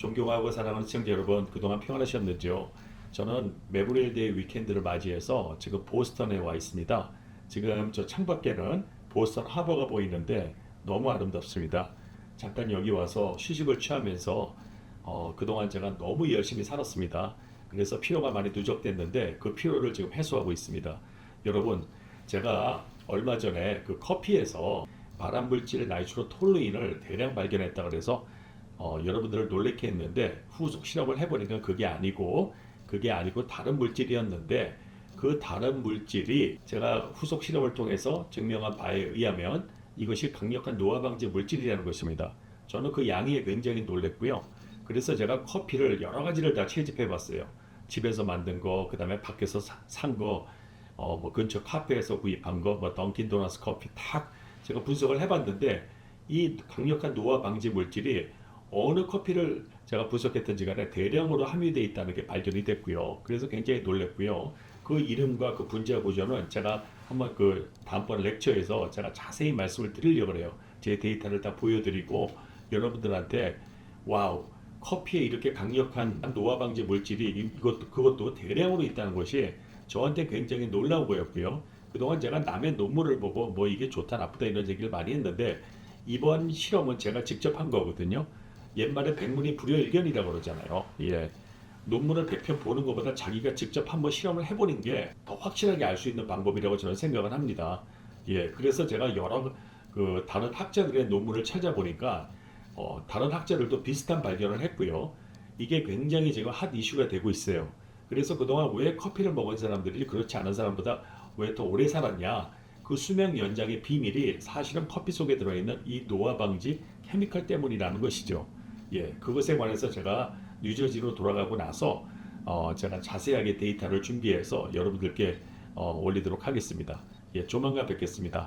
존경하고 사랑하는 시청자 여러분 그동안 평안하셨는지요? 저는 메모리얼 데이 위켄드를 맞이해서 지금 보스턴에 와 있습니다. 지금 저 창밖에는 보스턴 하버가 보이는데 너무 아름답습니다. 잠깐 여기 와서 휴식을 취하면서 어, 그동안 제가 너무 열심히 살았습니다. 그래서 피로가 많이 누적됐는데 그 피로를 지금 해소하고 있습니다. 여러분 제가 얼마 전에 그 커피에서 발암물질 나이트로 톨루인을 대량 발견했다 그래서 어, 여러분들을 놀래게 했는데 후속 실험을 해보니까 그게 아니고 그게 아니고 다른 물질이었는데 그 다른 물질이 제가 후속 실험을 통해서 증명한 바에 의하면 이것이 강력한 노화 방지 물질이라는 것입니다. 저는 그 양이 굉장히 놀랬고요. 그래서 제가 커피를 여러 가지를 다 채집해 봤어요. 집에서 만든 거, 그 다음에 밖에서 산 거, 어, 뭐 근처 카페에서 구입한 거, 뭐 던킨 도너스 커피 탁 제가 분석을 해 봤는데 이 강력한 노화 방지 물질이 어느 커피를 제가 분석했던지 간에 대량으로 함유되어 있다는 게 발견이 됐고요. 그래서 굉장히 놀랐고요. 그 이름과 그 분자 구조는 제가 한번 그 다음번 렉처에서 제가 자세히 말씀을 드리려고 해요. 제 데이터를 다 보여드리고 여러분들한테 와우 커피에 이렇게 강력한 노화 방지 물질이 이- 이것도 그것도 대량으로 있다는 것이 저한테 굉장히 놀라운 거였고요. 그동안 제가 남의 논문을 보고 뭐 이게 좋다 나쁘다 이런 얘기를 많이 했는데 이번 실험은 제가 직접 한 거거든요. 옛말에 백문이 불여일견이라고 그러잖아요. 예. 논문을 100편 보는 것보다 자기가 직접 한번 실험을 해보는 게 더 확실하게 알 수 있는 방법이라고 저는 생각을 합니다. 예. 그래서 제가 여러 그 다른 학자들의 논문을 찾아보니까 어, 다른 학자들도 비슷한 발견을 했고요. 이게 굉장히 지금 핫 이슈가 되고 있어요. 그래서 그동안 왜 커피를 먹은 사람들이 그렇지 않은 사람보다 왜 더 오래 살았냐? 그 수명 연장의 비밀이 사실은 커피 속에 들어있는 이 노화 방지 케미컬 때문이라는 것이죠. 예, 그것에 관해서 제가 뉴저지로 돌아가고 나서 어, 제가 자세하게 데이터를 준비해서 여러분들께 어, 올리도록 하겠습니다. 예, 조만간 뵙겠습니다.